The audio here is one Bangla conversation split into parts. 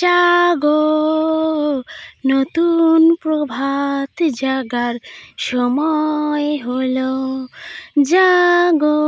জাগো, নতুন প্রভাত জাগার সময় হলো। জাগো,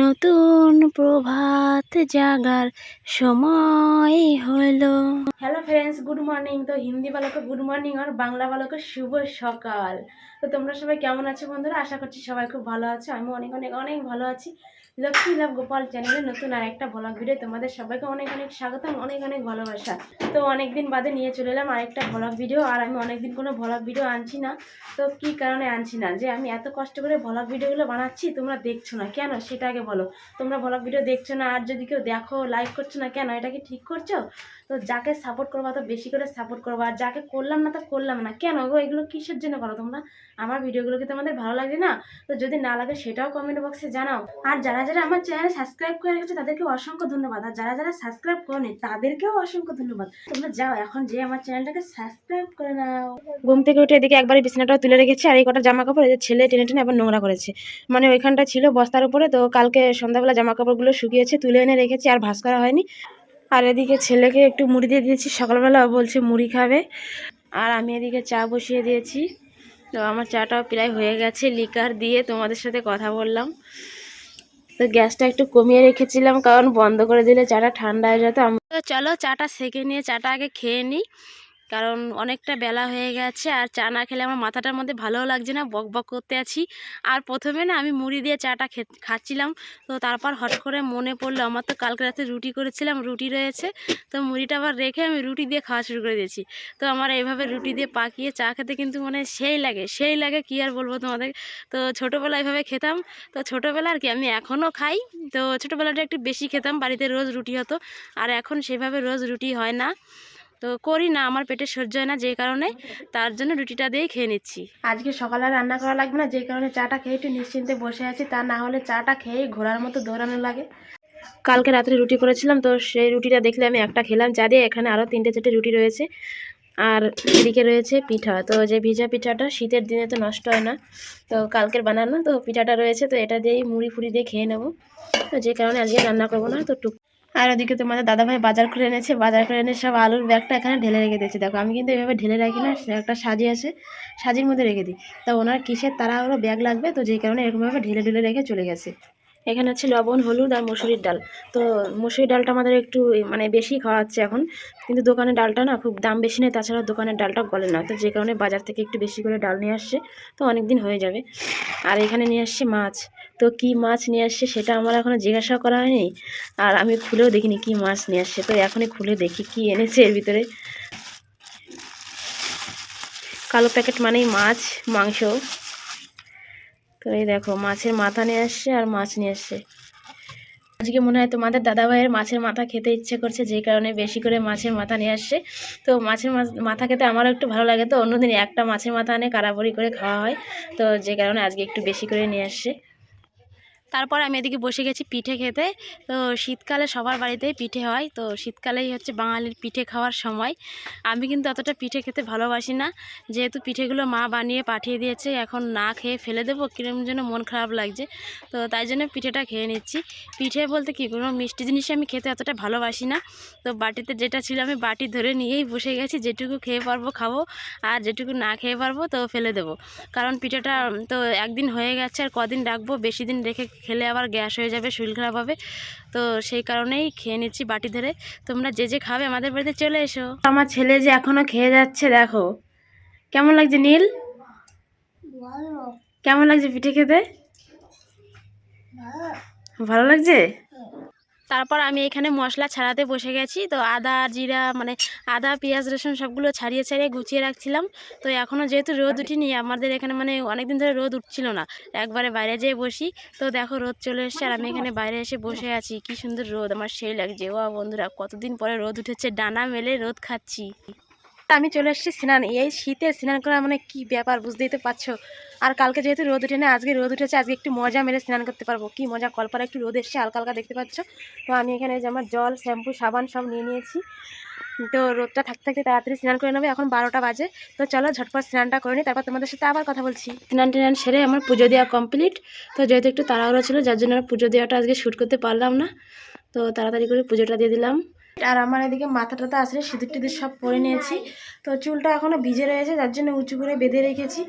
নতুন প্রভাত জাগার সময় হলো। হ্যালো ফ্রেন্ডস গুড মর্নিং তো হিন্দি বালকে গুড মর্নিং আর বাংলা বালকে শুভ সকাল। তো তোমরা সবাই কেমন আছো বন্ধুরা? আশা করছি সবাই খুব ভালো আছো। আমি অনেক অনেক অনেক ভালো আছি। লক্ষ্মী লাভ গোপাল চ্যানেলে নতুন আর একটা ব্লগ ভিডিও তোমাদের সবাইকে অনেক অনেক স্বাগতম, অনেক অনেক ভালোবাসা। তো অনেকদিন বাদে নিয়ে চলে এলাম আরেকটা ব্লগ ভিডিও আর আমি অনেকদিন কোনো ব্লগ ভিডিও আনছি না। তো কি কারণে আনছি না? যে আমি এত কষ্ট করে ব্লগ ভিডিওগুলো বানাচ্ছি, তোমরা দেখছ না। কেন? সেটা আগে বলো। তোমরা ব্লগ ভিডিও দেখছ না, আর যদি কেউ দেখো লাইক করছ না, কেন? এটা কি ঠিক করছ? তো যাকে সাপোর্ট করবা তো বেশি করে সাপোর্ট করব। আর যাকে করলাম না, তো করলাম না। কেন গো? এগুলো কিসের জন্য করো তোমরা? আমার ভিডিওগুলো কি তোমাদের ভালো লাগছে না? তো যদি না লাগে, সেটাও কমেন্ট বক্সে জানাও। আর যারা যারা আমার চ্যানেল সাবস্ক্রাইব করে রেখেছে, তাদেরকে অসংখ্য ধন্যবাদ। আর যারা যারা সাবস্ক্রাইব করেনি তাদেরকেও অসংখ্য ধন্যবাদ। তোমরা যাও, এখন যে আমার চ্যানেলটাকে সাবস্ক্রাইব করে নাও। ঘুম থেকে উঠে এদিকে একবারে বিছানাটাও তুলে রেখেছি, আর এই কটা জামা কাপড় যে ছেলে টেনে টেনে আবার নোংরা করেছে। মানে ওইখানটা ছিল বস্তার উপরে, তো কালকে সন্ধ্যাবেলা জামা কাপড়গুলো শুকিয়েছে, তুলে এনে রেখেছি, আর ভাস করা হয়নি। আর এদিকে ছেলেকে একটু মুড়ি দিয়ে দিয়েছি, সকালবেলা বলছে মুড়ি খাবে। আর আমি এদিকে চা বসিয়ে দিয়েছি। তো আমার চাটাও প্রায় হয়ে গেছে লিকার দিয়ে তোমাদের সাথে কথা বললাম। তো গ্যাসটা একটু কমিয়ে রেখেছিলাম, কারণ বন্ধ করে দিলে চাটা ঠান্ডা হয়ে যেত তো চলো চাটা সেকে নিয়ে চাটা আগে খেয়ে নিই। কারণ অনেকটা বেলা হয়ে গেছে আর চা না খেলে আমার মাথাটার মধ্যে ভালোও লাগছে না, বক বক করতে আছি। আর প্রথমে না আমি মুড়ি দিয়ে চাটা খাচ্ছিলাম। তো তারপর হট করে মনে পড়ল, আমার তো কালকে রাতে রুটি করেছিলাম, রুটি রয়েছে। তো মুড়িটা আবার রেখে আমি রুটি দিয়ে খাওয়া শুরু করে দিয়েছি। তো আমার এইভাবে রুটি দিয়ে পাকিয়ে চা খেতে কিন্তু মানে সেই লাগে সেই লাগে কি আর বলব তোমাদের? তো ছোটোবেলা এইভাবে খেতাম। তো ছোটোবেলা আর কি, আমি এখনও খাই। তো ছোটোবেলাটা একটু বেশি খেতাম, বাড়িতে রোজ রুটি হতো। আর এখন সেভাবে রোজ রুটি হয় না। তো করি না আমার পেটে সহ্য হয় না যে কারণে তার জন্য রুটিটা দিয়েই খেয়ে নিচ্ছি। আজকে সকালে রান্না করা লাগবে না যে কারণে চাটা খেয়ে একটু নিশ্চিন্তে বসে আছি তা না হলে চাটা খেয়ে ঘোরার মতো দৌড়ানো লাগে। কালকে রাত্রে রুটি করেছিলাম তো সেই রুটিটা দেখলে আমি একটা খেলাম চা দিয়ে এখানে আরও তিনটে চারটে রুটি রয়েছে আর এদিকে রয়েছে পিঠা তো যে ভিজা পিঠাটা শীতের দিনে তো নষ্ট হয় না তো কালকের বানানো তো পিঠাটা রয়েছে তো এটা দিয়েই মুড়ি ফুড়ি দিয়ে খেয়ে নেব তো যে কারণে আজকে রান্না করব না তো টুক আর ওদিকে তোমাদের দাদাভাই বাজার করে এনেছে, বাজার করে এনে সব আলুর ব্যাগটা এখানে ঢেলে রেখে দিয়েছে। দেখো, আমি কিন্তু এভাবে ঢেলে রাখি না, একটা সাজিয়ে আছে, সাজির মধ্যে রেখে দিই। তা ওনার কিসের তাড়াহুড়ো ব্যাগ লাগবে? তো যেই কারণে এরকমভাবে ঢেলে ঢেলে রেখে চলে গেছে। এখানে হচ্ছে লবণ, হলুদ আর মসুরির ডাল। তো মসুরির ডালটা আমাদের একটু মানে বেশি খাওয়া হচ্ছে এখন। কিন্তু দোকানের ডালটা না খুব দাম বেশি নেই, তাছাড়া দোকানের ডালটা গলে না। তো যে কারণে বাজার থেকে একটু বেশি করে ডাল নিয়ে আসছে, তো অনেক দিন হয়ে যাবে। আর এখানে নিয়ে আসছে মাছ। তো কি মাছ নিয়ে আসছে সেটা আমার এখনও জিজ্ঞাসা করা হয়নি। আর আমি খুলেও দেখিনি কি মাছ নিয়ে আসছে, তো এখনই খুলে দেখি কি এনেছে এর ভিতরে। কালো প্যাকেট মানেই মাছ, মাংস। তো এই দেখো, মাছের মাথা নিয়ে আসছে আর মাছ নিয়ে আসছে। আজকে মনে হয় তোমাদের দাদাভাইয়ের মাছের মাথা খেতে ইচ্ছে করছে যেই কারণে বেশি করে মাছের মাথা নিয়ে আসছে। তো মাছের মাথা খেতে আমারও একটু ভালো লাগে তো, অন্যদিন একটা মাছের মাথা আনে কারাবড়ি করে খাওয়া হয়। তো যে কারণে আজকে একটু বেশি করে নিয়ে আসছে। তারপর আমি এদিকে বসে গেছি পিঠে খেতে। তো শীতকালে সবার বাড়িতেই পিঠে হয়। তো শীতকালেই হচ্ছে বাঙালির পিঠে খাওয়ার সময়। আমি কিন্তু অতটা পিঠে খেতে ভালোবাসি না। যেহেতু পিঠেগুলো মা বানিয়ে পাঠিয়ে দিয়েছে, এখন না খেয়ে ফেলে দেবো, কিরম যেন মন খারাপ লাগছে। তো তাই জন্য পিঠেটা খেয়ে নিচ্ছি। পিঠে বলতে কি, কোনো মিষ্টি জিনিস আমি খেতে অতটা ভালোবাসি না। তো বাটিতে যেটা ছিল আমি বাটি ধরে নিয়েই বসে গেছি, যেটুকু খেয়ে পারব খাব, আর যেটুকু না খেয়ে পারব তো ফেলে দেবো। কারণ পিঠেটা, তো একদিন হয়ে গেছে, আর কদিন রাখব, বেশি দিন রেখে খেলে আবার গ্যাস হয়ে যাবে শরীর খারাপ হবে। তো সেই কারণেই খেয়ে নিচ্ছি বাটি ধরে। তোমরা যে যে খাবে আমাদের বাড়িতে চলে এসো। আমার ছেলে যে এখনও খেয়ে যাচ্ছে দেখো। কেমন লাগছে নীল? কেমন লাগছে পিঠে খেতে? ভালো লাগছে? তারপর আমি এখানে মশলা ছাড়াতে বসে গেছি। তো আদা, জিরা মানে আদা, পেঁয়াজ, রসুন সবগুলো ছাড়িয়ে ছাড়িয়ে গুছিয়ে রাখছিলাম। তো এখনও যেহেতু রোদ উঠিনি, আমাদের এখানে মানে অনেকদিন ধরে রোদ উঠছিল না। একবারে বাইরে যেয়ে বসি। তো দেখো রোদ চলে এসছে আর আমি এখানে বাইরে এসে বসে আছি। কি সুন্দর রোদ, আমার সেই লাগছে। ও বন্ধুরা, কতদিন পরে রোদ উঠেছে? ডানা মেলে রোদ খাচ্ছি। আমি চলে এসেছি, স্নান এই শীতে স্নান করা মানে কি ব্যাপার বুঝতেই তো পারছ? আর কালকে যেহেতু রোদ উঠে না আজকে রোদ উঠেছে, আজকে একটু মজা মেরে স্নান করতে পারব। কি মজা, কলপারে একটু রোদ এসছে, হালকা হালকা দেখতে পাচ্ছ? তো আমি এখানে যে আমার জল, শ্যাম্পু, সাবান সব নিয়ে নিয়েছি। তো রোদটা থাকতে থাকতে তাড়াতাড়ি স্নান করে নেবে, এখন বারোটা বাজে। তো চলো ঝটপট স্নানটা করে নিই, তারপর তোমাদের সাথে আবার কথা বলছি। স্নান টেনান সেরে আমার পুজো দেওয়া কমপ্লিট তো যেহেতু একটু তাড়াহুড়ো ছিল, যার জন্য পুজো দেওয়াটা আজকে শ্যুট করতে পারলাম না। তো তাড়াতাড়ি করে পুজোটা দিয়ে দিলাম। আর আমার এদিকে মাথা টাথা আসলে সিঁদুর টিদুর সব পরে নিয়েছি। তো চুলটা এখনও ভিজে রয়েছে, যার জন্য উঁচু করে বেঁধে রেখেছি।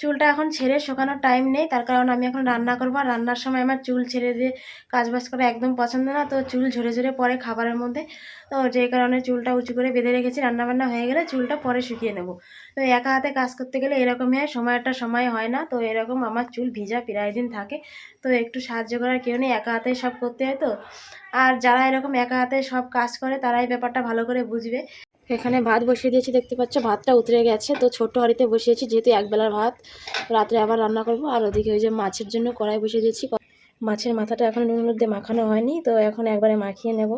চুলটা এখন ছেড়ে শোকানোর টাইম নেই, তার কারণ আমি এখন রান্না করব। আর রান্নার সময় আমার চুল ছেড়ে দিয়ে কাজবাজ করা একদম পছন্দ না, তো চুল ঝরে ঝরে পড়ে খাবারের মধ্যে। তো যে কারণে চুলটা উঁচু করে বেঁধে রেখেছি, রান্নাবান্না হয়ে গেলে চুলটা পরে শুকিয়ে নেব। তো একা হাতে কাজ করতে গেলে এরকমই হয়, সময়টা সময় হয় না, তো এরকম আমার চুল ভিজা প্রায় দিন থাকে। তো একটু সাহায্য করার কেউ নেই, একা হাতে সব করতে হয় তো। আর যারা এরকম একা হাতে সব কাজ করে তারাই ব্যাপারটা ভালো করে বুঝবে। এখানে ভাত বসিয়ে দিয়েছি, দেখতে পাচ্ছ ভাতটা উতরে গেছে। তো ছোট হাঁড়িতে বসিয়েছি, যেহেতু একবেলার ভাত, রাত্রে আবার রান্না করব। আর ওদিকে ওই যে মাছের জন্য কড়াই বসিয়ে দিয়েছি। মাছের মাথাটা এখন নুন মধ্যে মাখানো হয়নি, তো এখন একবারে মাখিয়ে নেব।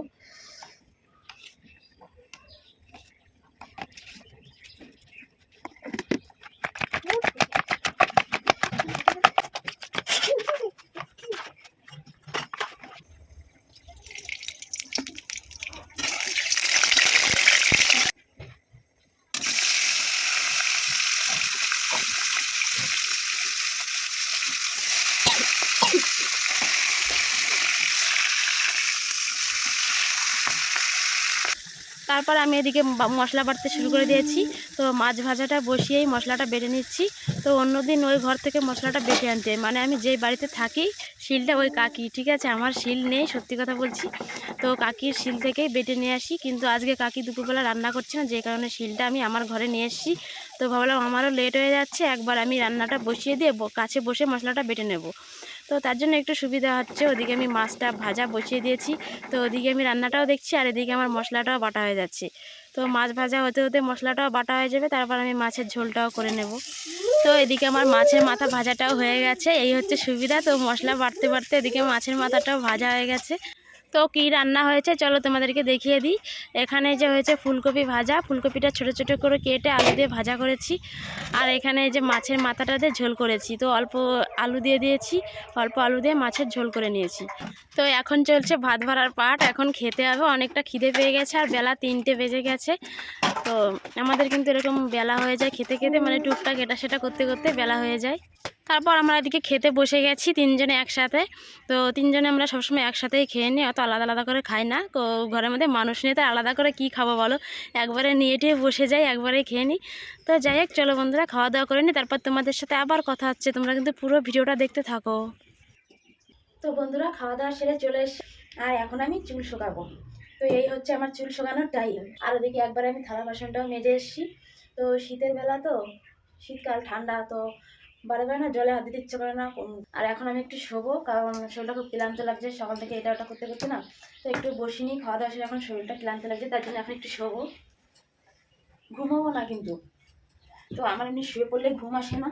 তারপর আমি এদিকে মশলা বাটতে শুরু করে দিয়েছি। তো মাছ ভাজাটা বসিয়েই মশলাটা বেটে নিচ্ছি। তো অন্যদিন ওই ঘর থেকে মশলাটা বেটে আনতে। মানে আমি যেই বাড়িতে থাকি, শিলটা ওই কাকি, ঠিক আছে? আমার শিল নেই, সত্যি কথা বলছি। তো কাকির শিল থেকেই বেটে নিয়ে আসি। কিন্তু আজকে কাকি দুপুরবেলা রান্না করছে না, যে কারণে শিলটা আমি আমার ঘরে নিয়ে এসেছি। তো ভাবলাম আমারও লেট হয়ে যাচ্ছে, একবার আমি রান্নাটা বসিয়ে দিয়ে কাছে বসে মশলাটা বেটে নেব। তো তার জন্য একটু সুবিধা হচ্ছে। ওদিকে আমি মাছটা ভাজা বসিয়ে দিয়েছি। তো ওদিকে আমি রান্নাটাও দেখছি আর এদিকে আমার মশলাটাও বাটা হয়ে যাচ্ছে। তো মাছ ভাজা হতে হতে মশলাটাও বাটা হয়ে যাবে, তারপর আমি মাছের ঝোলটাও করে নেব। তো এদিকে আমার মাছের মাথা ভাজাটাও হয়ে গেছে, এই হচ্ছে সুবিধা। তো মশলা বাড়তে বাড়তে এদিকে মাছের মাথাটাও ভাজা হয়ে গেছে। তো কী রান্না হয়েছে চলো তোমাদেরকে দেখিয়ে দিই। এখানে যে হয়েছে ফুলকপি ভাজা, ফুলকপিটা ছোট ছোট করে কেটে আলু দিয়ে ভাজা করেছি। আর এখানে যে মাছের মাথাটা দিয়ে ঝোল করেছি, তো অল্প আলু দিয়ে দিয়েছি, অল্প আলু দিয়ে মাছের ঝোল করে নিয়েছি। তো এখন চলছে ভাত ভরার পাট, এখন খেতে হবে, অনেকটা খিদে পেয়ে গেছে, আর বেলা তিনটে বেজে গেছে। তো আমাদের কিন্তু এরকম বেলা হয়ে যায়, খেতে খেতে মানে টুকটাক এটা সেটা করতে করতে বেলা হয়ে যায়। তারপর আমরা এদিকে খেতে বসে গেছি তিনজনে একসাথে। তো তিনজনে আমরা সবসময় একসাথেই খেয়ে নিই, অত আলাদা আলাদা করে খাই না। তো ঘরের মধ্যে মানুষ নিয়ে তো আলাদা করে কি খাব বলো? একবারে নিয়ে টিয়ে বসে যাই, একবারে খেয়ে নিই। তো যাই হোক, চলো বন্ধুরা, খাওয়া দাওয়া করে নিই। তারপর তোমাদের সাথে আবার কথা হচ্ছে। তোমরা কিন্তু পুরো ভিডিওটা দেখতে থাকো। তো বন্ধুরা, খাওয়া দাওয়া সেরে চলে এসে আর এখন আমি চুল শুকাবো। তো এই হচ্ছে আমার চুল শুকানোর টাইম আর ওদিকে একবার আমি থালা বাসনটাও মেজে এসেছি। তো শীতের বেলা তো, শীতকাল ঠান্ডা, তো বারে বারে না জলে হাত দিতে ইচ্ছে করে না আর এখন আমি একটু শোবো, কারণ শরীরটা খুব ক্লান্ত লাগছে, সকাল থেকে এটা ওটা করতে করতে না। তো একটু বসিনি, খাওয়া দাওয়া সেরে এখন শরীরটা ক্লান্ত লাগছে, তার জন্য এখন একটু শোবো। ঘুমাবো না কিন্তু। তো আমার এমনি শুয়ে পড়লে ঘুম আসে না।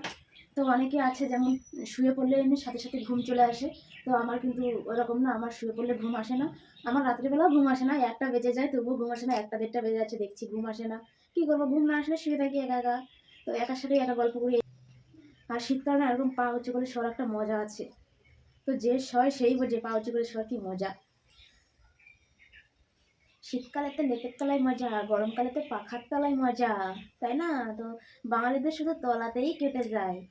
তো অনেকে আছে যেমন শুয়ে পড়লে এমনি সাথে সাথে ঘুম চলে আসে। তো আমার কিন্তু ওরকম না, আমার শুয়ে পড়লে ঘুম আসে না। আমার রাত্রিবেলাও ঘুম আসে না, একটা বেজে যায়, তবুও ঘুম আসে না, একটা দেড়টা বেজে যাচ্ছে, দেখছি ঘুম আসে না। কী করব, ঘুম না আসলে শুয়ে থাকি একা একা। তো একার সাথে একা গল্প করি আর শীতকালে না এরকম পা উঁচু করে শোয়ার একটা মজা আছে। তো যে শয় সেই বোঝে পা উঁচু করে শোয়ার কি মজা? শীতকালে তো লেপের তলায় মজা, গরমকালে তো পাখার তলায় মজা, তাই না? তো বাঙালিদের শুধু তলাতেই কেটে যায়।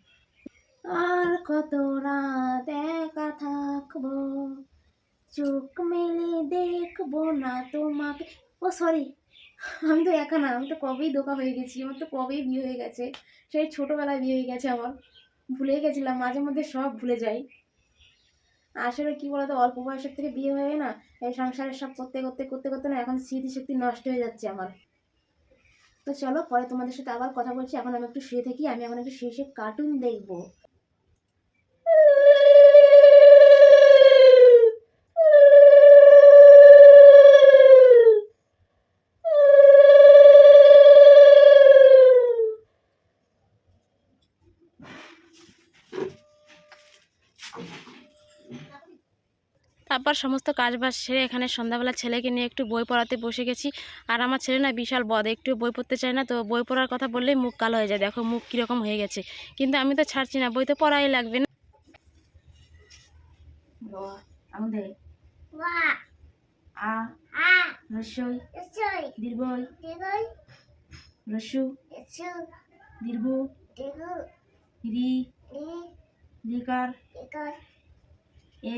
আর কত রাত একা থাকব? চোখ মেলে দেখব না তোমাকে। ও সরি আমি তো একা না, আমি তো কবেই দোকা হয়ে গেছি, আমার তো কবেই বিয়ে হয়ে গেছে। সেই ছোটোবেলায় বিয়ে হয়ে গেছে আমার। ভুলেই গেছিলাম, মাঝে মধ্যে সব ভুলে যাই। আসলে কি বলতো, অল্প বয়সের থেকে বিয়ে হয়ে না, এই সংসারের সব করতে করতে করতে করতে না এখন স্মৃতিশক্তি নষ্ট হয়ে যাচ্ছে আমার। তো চলো, পরে তোমাদের সাথে আবার কথা বলছি, এখন আমি একটু শুয়ে থাকি, আমি এখন একটু শুয়ে কার্টুন দেখব। তারপর সমস্ত কাজবাজ সেরে এখানে সন্ধ্যাবেলা ছেলেকে নিয়ে একটু বই পড়াতে বসে গেছি। আর আমার ছেলে না বিশাল বদ একটু বই পড়তে চায় না তো বই পড়ার কথা বললেই মুখ কালো হয়ে যায়। দেখো মুখ কীরকম হয়ে গেছে। কিন্তু আমি তো ছাড়ছি না বই তো পড়াই লাগবে না। দীর্ঘ রি লিকার এ।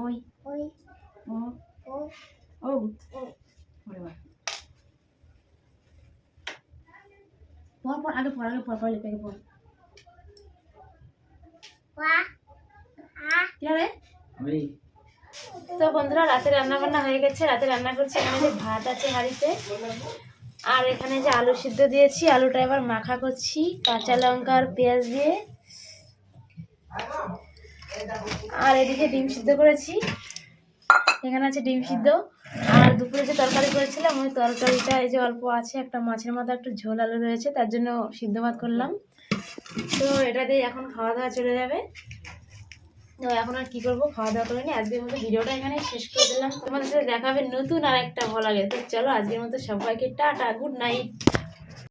ওই ও ও ওরে বাবা। পর পর আগে পর আগে পর পর লিখে পর আমি তো বন্ধুরা রাতে রান্না বান্না হয়ে গেছে। রাতে রান্না করছি এখানে যে ভাত আছে হাঁড়িতে। আর এখানে যে আলু সিদ্ধ দিয়েছি আলুটা এবার মাখা করছি। কাঁচা লঙ্কা আর পেঁয়াজ দিয়ে। আর এদিকে ডিম সিদ্ধ করেছি। এখানে আছে ডিম সিদ্ধ। আর দুপুরে যে তরকারি করেছিলাম, ওই তরকারিটা এই যে অল্প আছে, একটা মাছের মাথা একটু ঝোল আলু রয়েছে, তার জন্য সিদ্ধ ভাত করলাম। তো এটা দিয়ে এখন খাওয়া দাওয়া চলে যাবে। তো এখন আর কি করব, খাওয়া দাওয়া করে নি। আজকের মতো ভিডিওটা এখানে শেষ করে দিলাম। তোমাদের সাথে দেখাবে নতুন আর একটা ভালো লাগে তো চলো আজকের মতো সবাইকে টাটা গুড নাইট